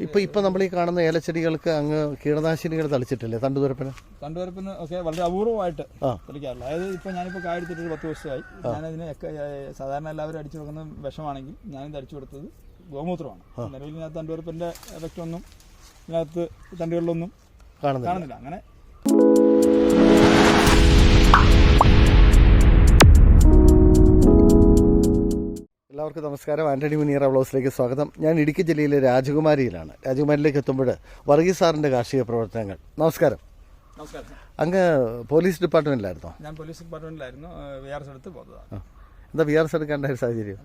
ഇപ്പൊ ഇപ്പൊ നമ്മൾ ഈ കാണുന്ന ഏലച്ചെടികൾക്ക് അങ്ങ് കീടനാശിനികൾ തളിച്ചിട്ടില്ലേ? തണ്ടുതുരപ്പന് തണ്ടുതുരപ്പിന് ഒക്കെ വളരെ അപൂർവമായിട്ട് ആ. അതായത് ഇപ്പൊ ഞാനിപ്പോ കായെടുത്തിട്ട് ഒരു പത്ത് വർഷമായി ഞാനതിന് സാധാരണ എല്ലാവരും അടിച്ചു കൊടുക്കുന്ന വിഷമാണെങ്കിൽ ഞാനിത് അടിച്ചു കൊടുത്തത് ഗോമൂത്രമാണ്. നിലവിൽ ഇതിനകത്ത് തണ്ടുവരപ്പിന്റെ എഫക്റ്റ് ഒന്നും ഇതിനകത്ത് തണ്ടുകളിലൊന്നും കാണുന്നില്ല. കാണുന്നില്ല. അങ്ങനെ എല്ലാവർക്കും നമസ്കാരം. ആന്റണി മുനിയറ ബ്ലൗസിലേക്ക് സ്വാഗതം. ഞാൻ ഇടുക്കി ജില്ലയിലെ രാജകുമാരിയിലാണ്. രാജകുമാരിയിലേക്ക് എത്തുമ്പോൾ വർഗീസ് സാറിന്റെ കാർഷിക പ്രവർത്തനങ്ങൾ. നമസ്കാരം. നമസ്കാരം. അങ്ങ് പോലീസ് ഡിപ്പാർട്ട്മെന്റിലായിരുന്നോ? ഞാൻ പോലീസ് ഡിപ്പാർട്ട്മെന്റിലായിരുന്നു. വി ആർ എസ് എടുത്ത് പോകുന്നതാണ് എന്താ വി ആർ എസ് എടുക്കേണ്ട ഒരു സാഹചര്യം?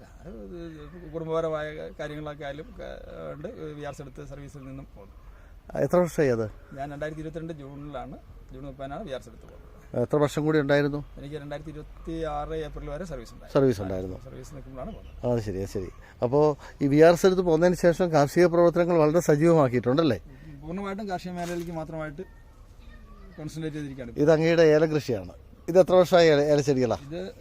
കുടുംബപരമായ കാര്യങ്ങളൊക്കെ ആയാലും ഉണ്ട്. വി ആർ എസ് എടുത്ത് സർവീസിൽ നിന്നും പോകുന്നു എത്ര വർഷമായി അത്? ഞാൻ രണ്ടായിരത്തി ഇരുപത്തിരണ്ട് ജൂണിലാണ് ജൂൺ മുപ്പതിനാണ് വി ആർ എസ് എടുത്ത് പോകുന്നത് എത്ര വർഷം കൂടി ഉണ്ടായിരുന്നു? എനിക്ക് രണ്ടായിരത്തി ഇരുപത്തി ആറ് ഏപ്രിൽ വരെ സർവീസ് ഉണ്ടായിരുന്നു. സർവീസ് ഉണ്ടായിരുന്നു. സർവീസ് നിൽക്കുമ്പോഴാണ് അത് ശരി അത് ശരി. അപ്പോൾ ഈ വി ആർ എസ് എടുത്ത് പോകുന്നതിന് ശേഷം കാർഷിക പ്രവർത്തനങ്ങൾ വളരെ സജീവമാക്കിയിട്ടുണ്ടല്ലേ? പൂർണമായിട്ടും കാർഷിക മേഖലയിലേക്ക് മാത്രമായിട്ട് കോൺസെൻട്രേറ്റ് ചെയ്തിരിക്കുകയാണ് ഇത് അങ്ങയുടെ ഏല കൃഷിയാണ്. ഇത് എത്ര വർഷമായി ഏല- ഏലച്ചെടികളാ? ഇത്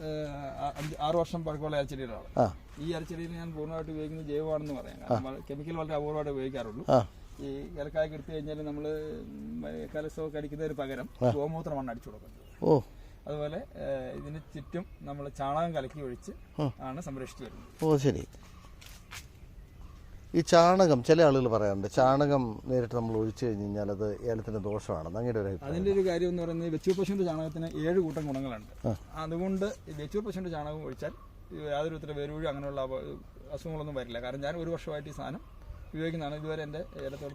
ആറ് വർഷം പഴക്കമുള്ള ഏലച്ചെടികളാണ്. ഈ ഏലച്ചെടിയിൽ ഞാൻ പൂർണമായിട്ട് ഉപയോഗിക്കുന്നത് ജൈവമാണെന്ന് പറയാം. കെമിക്കൽ വളരെ അപൂർവമായിട്ട് ഉപയോഗിക്കാറുള്ളൂ. ആ. ഈ ഇലക്കായൊക്കെ എടുത്തു കഴിഞ്ഞാൽ നമ്മൾ കലസമൊക്കെ അടിക്കുന്നതിന് പകരം ഗോമൂത്രമാണ് അടിച്ചു കൊടുക്കുന്നത്. ഓ. അതുപോലെ ഇതിന് ചുറ്റും നമ്മൾ ചാണകം കലക്കി ഒഴിച്ച് ആണ് സംരക്ഷിച്ചു വരുന്നത്. ഓ ശരി. ഈ ചാണകം ചില ആളുകൾ പറയാറുണ്ട് ചാണകം നേരിട്ട് നമ്മൾ ഒഴിച്ചു കഴിഞ്ഞ് കഴിഞ്ഞാൽ അത് ഏലത്തിന് ദോഷമാണ് അങ്ങനെ ഒരു അതിന്റെ അതിന്റെ ഒരു കാര്യം എന്ന് പറയുന്നത് വെച്ചൂർ പശുവിന്റെ ചാണകത്തിന് ഏഴ് കൂട്ടം ഗുണങ്ങളുണ്ട്. അതുകൊണ്ട് വെച്ചൂർ പശുവിന്റെ ചാണകം ഒഴിച്ചാൽ യാതൊരു വിധത്തിലെ വേരുവഴി അങ്ങനെയുള്ള അസുഖങ്ങളൊന്നും വരില്ല. കാരണം ഞാൻ ഒരു വർഷമായിട്ട് ഈ സാധനം ഉപയോഗിക്കുന്നതാണ് ഇതുവരെ എന്റെ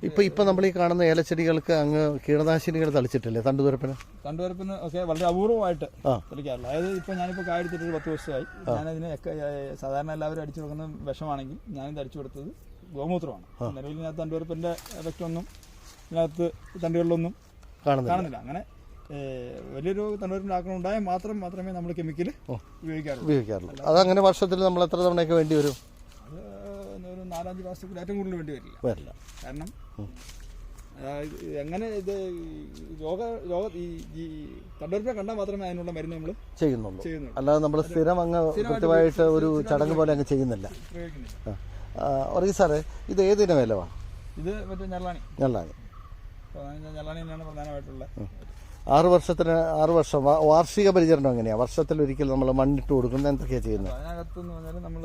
ഇപ്പൊ ഇപ്പൊ നമ്മൾ ഈ കാണുന്ന ഏലച്ചെടികൾക്ക് അങ്ങ് കീടനാശിനികൾ തളിച്ചിട്ടില്ലേ? തണ്ടുതുരപ്പിന്? തണ്ടുതുരപ്പിന് ഒക്കെ വളരെ അപൂർവമായിട്ട് തളിക്കാറില്ല അതായത് ഇപ്പൊ ഞാനിപ്പോ കായെടുത്തിട്ട് ഒരു പത്ത് വർഷമായി ഞാനതിന് സാധാരണ എല്ലാവരും അടിച്ചു കൊടുക്കുന്ന വിഷമാണെങ്കിൽ ഞാനിത് അടിച്ചു കൊടുത്തത് ഗോമൂത്രമാണ്. നിലവിൽ ഇതിനകത്ത് തണ്ടുവരപ്പിന്റെ എഫക്റ്റ് ഒന്നും ഇതിനകത്ത് തണ്ടുകളിലൊന്നും കാണുന്നില്ല. കാണുന്നില്ല. അങ്ങനെ വലിയൊരു തണ്ടുവരപ്പിന്റെ ആക്രമണം ഉണ്ടായാൽ മാത്രം മാത്രമേ നമ്മൾ കെമിക്കൽ ഉപയോഗിക്കാറുള്ളൂ. ഉപയോഗിക്കാറുള്ളൂ. അതങ്ങനെ വർഷത്തിൽ നമ്മൾ എത്ര തവണയൊക്കെ വേണ്ടി വരും? നാലഞ്ച് പ്രാവശ്യത്തിൽ ഏറ്റവും കൂടുതൽ വേണ്ടി വരില്ല. വരില്ല. കാരണം എങ്ങനെ ഇത് രോഗ രോഗ ഈ ഈ കണ്ടാൽ മാത്രമേ അതിനുള്ള മരുന്ന് നമ്മൾ ചെയ്യുന്നുള്ളൂ. അല്ലാതെ നമ്മൾ സ്ഥിരം അങ്ങ് കൃത്യമായിട്ട് ഒരു ചടങ്ങ് പോലെ അങ്ങ് ചെയ്യുന്നില്ല. പറയൂ സാറേ ഇത് ഏതിന വിലവാ? ഇത് മറ്റേ ഞെള്ളാണി. ഞെള്ളാണി. ഞെള്ളാണി തന്നെയാണ് പ്രധാനമായിട്ടുള്ള ആറ് വർഷത്തിന് ആറ് വർഷം വാർഷിക പരിചരണം എങ്ങനെയാ? വർഷത്തിൽ ഒരിക്കൽ നമ്മൾ മണ്ണിട്ട് കൊടുക്കുന്നത് എന്തൊക്കെയാ ചെയ്യുന്നത്? അതിനകത്ത് എന്ന് പറഞ്ഞാൽ നമ്മൾ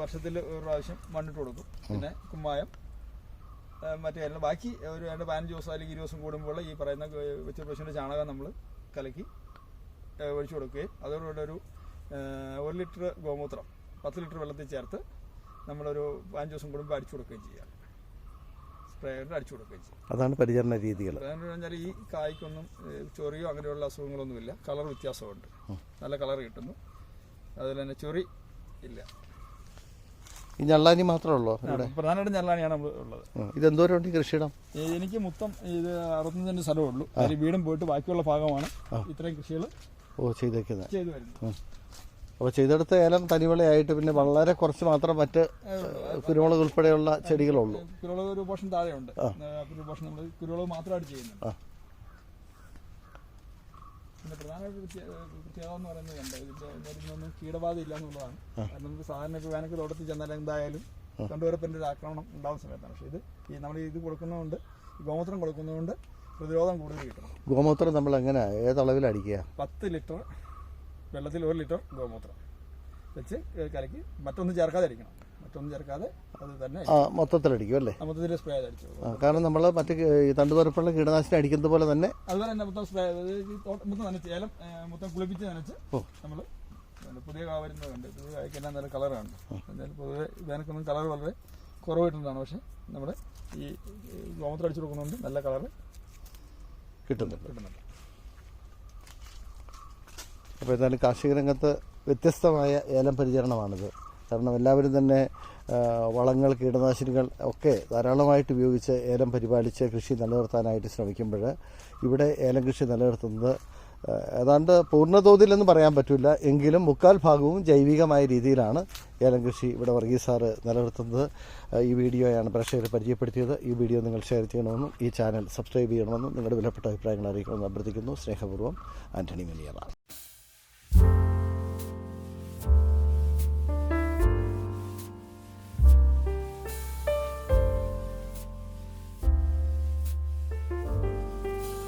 വർഷത്തിൽ ഒരു പ്രാവശ്യം മണ്ണിട്ട് കൊടുക്കും. പിന്നെ കുമ്മായം മറ്റേ ബാക്കി ഒരു രണ്ട് പതിനഞ്ച് ദിവസം അല്ലെങ്കിൽ ഇരുപത് ദിവസം കൂടുമ്പോൾ ഈ പറയുന്ന വെച്ച പശുവിന്റെ ചാണകം നമ്മൾ കലക്കി ഒഴിച്ചു കൊടുക്കുകയും അതോടുകൂടെ ഒരു ഒരു ലിറ്റർ ഗോമൂത്രം പത്ത് ലിറ്റർ വെള്ളത്തിൽ ചേർത്ത് നമ്മളൊരു പതിനഞ്ച് ദിവസം കൂടുമ്പോൾ അടിച്ചു കൊടുക്കുകയും ചെയ്യാം. സ്പ്രേ കൊണ്ട് അടിച്ചു കൊടുക്കുകയും ചെയ്യും അതാണ് പരിചരണ രീതികൾ. പറഞ്ഞാൽ ഈ കായ്ക്കൊന്നും ചൊറിയോ അങ്ങനെയുള്ള അസുഖങ്ങളൊന്നുമില്ല. കളർ വ്യത്യാസമുണ്ട്. നല്ല കളർ കിട്ടുന്നു. അതുപോലെ തന്നെ ചൊറി ഇല്ല. ഈ ഞള്ളാനി മാത്രമേ ഉള്ളൂ ഇവിടെ? പ്രധാനമായിട്ടും ഞള്ളാനിയാണ് നമ്മൾ ഉള്ളത്. ഇത് ഇതെന്തോരം ഉണ്ട് കൃഷിയിടം? എനിക്ക് മൊത്തം ഇത് അറുപത്തഞ്ച് സെന്റ് സ്ഥലമേ ഉള്ളൂ. അതിൽ വീടും പോയിട്ട് ബാക്കിയുള്ള ഭാഗമാണ് ഇത്രയും കൃഷികൾ ഓ ചെയ്തേക്കുന്നത്. ചെയ്തു വരുന്നത്. അപ്പോൾ ചെയ്തെടുത്ത ഏലം തനിവിളയായിട്ട് പിന്നെ വളരെ കുറച്ച് മാത്രം മറ്റ് കുരുമുളക് ഉൾപ്പെടെയുള്ള ചെടികളുള്ളൂ. കുരുമുളക് ഒരു പോഷൻ താഴെയുണ്ട്. ഒരു പോഷൻ നമ്മൾ കുരുമുളക് മാത്രമായിട്ട് ചെയ്യുന്നുണ്ട്. പിന്നെ പ്രത്യേക പ്രത്യേകത എന്ന് പറയുന്നത് കണ്ടോ ഇതിന്റെ കീടബാധ ഇല്ല എന്നുള്ളതാണ്. നമുക്ക് സാധാരണ ഇപ്പോൾ വേനൽക്ക് തോട്ടത്തിൽ ചെന്നാൽ എന്തായാലും കണ്ടുവരപ്പിന്റെ ഒരു ആക്രമണം ഉണ്ടാവുന്ന സമയത്താണ്. പക്ഷേ ഇത് ഈ നമ്മൾ ഇത് കൊടുക്കുന്നതുകൊണ്ട് ഗോമൂത്രം കൊടുക്കുന്നതുകൊണ്ട് പ്രതിരോധം കൂടുതൽ കിട്ടും. ഗോമൂത്രം നമ്മൾ എങ്ങനെ ഏതളവിൽ അടിക്കുക? പത്ത് ലിറ്റർ വെള്ളത്തിൽ ഒരു ലിറ്റർ ഗോമൂത്രം വെച്ച് കലക്കി മറ്റൊന്നും ചേർക്കാതെ അടിക്കണം. മറ്റൊന്നും ചേർക്കാതെ അത് തന്നെ ആ മൊത്തത്തിലടിക്കും അല്ലേ? മൊത്തത്തിൽ സ്പ്രേ ചെയ്ത് അടിച്ചു കാരണം നമ്മൾ മറ്റ് ഈ തണ്ടുതുറപ്പുള്ള കീടനാശിനി അടിക്കുന്നത് പോലെ തന്നെ അതുപോലെ തന്നെ മൊത്തം സ്പ്രേ മൊത്തം നനച്ച് ഏലം ഏ, മൊത്തം കുളിപ്പിച്ച് നനച്ച് നമ്മൾ പുതിയ കാ വരുന്നതുണ്ട്. പുതിയ കായ്ക്ക് നല്ല കളറാണ് എന്തായാലും പൊതുവെ വേനൽക്കൊന്നും കളർ വളരെ കുറവായിട്ടുള്ളതാണ്. പക്ഷെ നമ്മുടെ ഈ ഗോമൂത്രം അടിച്ചു കൊടുക്കുന്നതുകൊണ്ട് നല്ല കളർ കിട്ടുന്നുണ്ട്. കിട്ടുന്നുണ്ട്. അപ്പോൾ എന്തായാലും കാർഷിക രംഗത്ത് വ്യത്യസ്തമായ ഏലം പരിചരണമാണിത്. കാരണം എല്ലാവരും തന്നെ വളങ്ങൾ കീടനാശിനികൾ ഒക്കെ ധാരാളമായിട്ട് ഉപയോഗിച്ച് ഏലം പരിപാലിച്ച് കൃഷി നിലനിർത്താനായിട്ട് ശ്രമിക്കുമ്പോൾ ഇവിടെ ഏലം കൃഷി നിലനിർത്തുന്നത് ഏതാണ്ട് പൂർണതോതിലെന്ന് പറയാൻ പറ്റില്ല. എങ്കിലും മുക്കാൽ ഭാഗവും ജൈവികമായ രീതിയിലാണ് ഏലം കൃഷി ഇവിടെ വർഗീസ് സാറ് നിലനിർത്തുന്നത്. ഈ വീഡിയോയാണ് പ്രേക്ഷകരെ പരിചയപ്പെടുത്തിയത്. ഈ വീഡിയോ നിങ്ങൾ ഷെയർ ചെയ്യണമെന്നും ഈ ചാനൽ സബ്സ്ക്രൈബ് ചെയ്യണമെന്നും നിങ്ങളുടെ വിലപ്പെട്ട അഭിപ്രായങ്ങൾ അറിയിക്കണമെന്ന് അഭ്യർത്ഥിക്കുന്നു. സ്നേഹപൂർവം ആന്റണി മെലിയറ.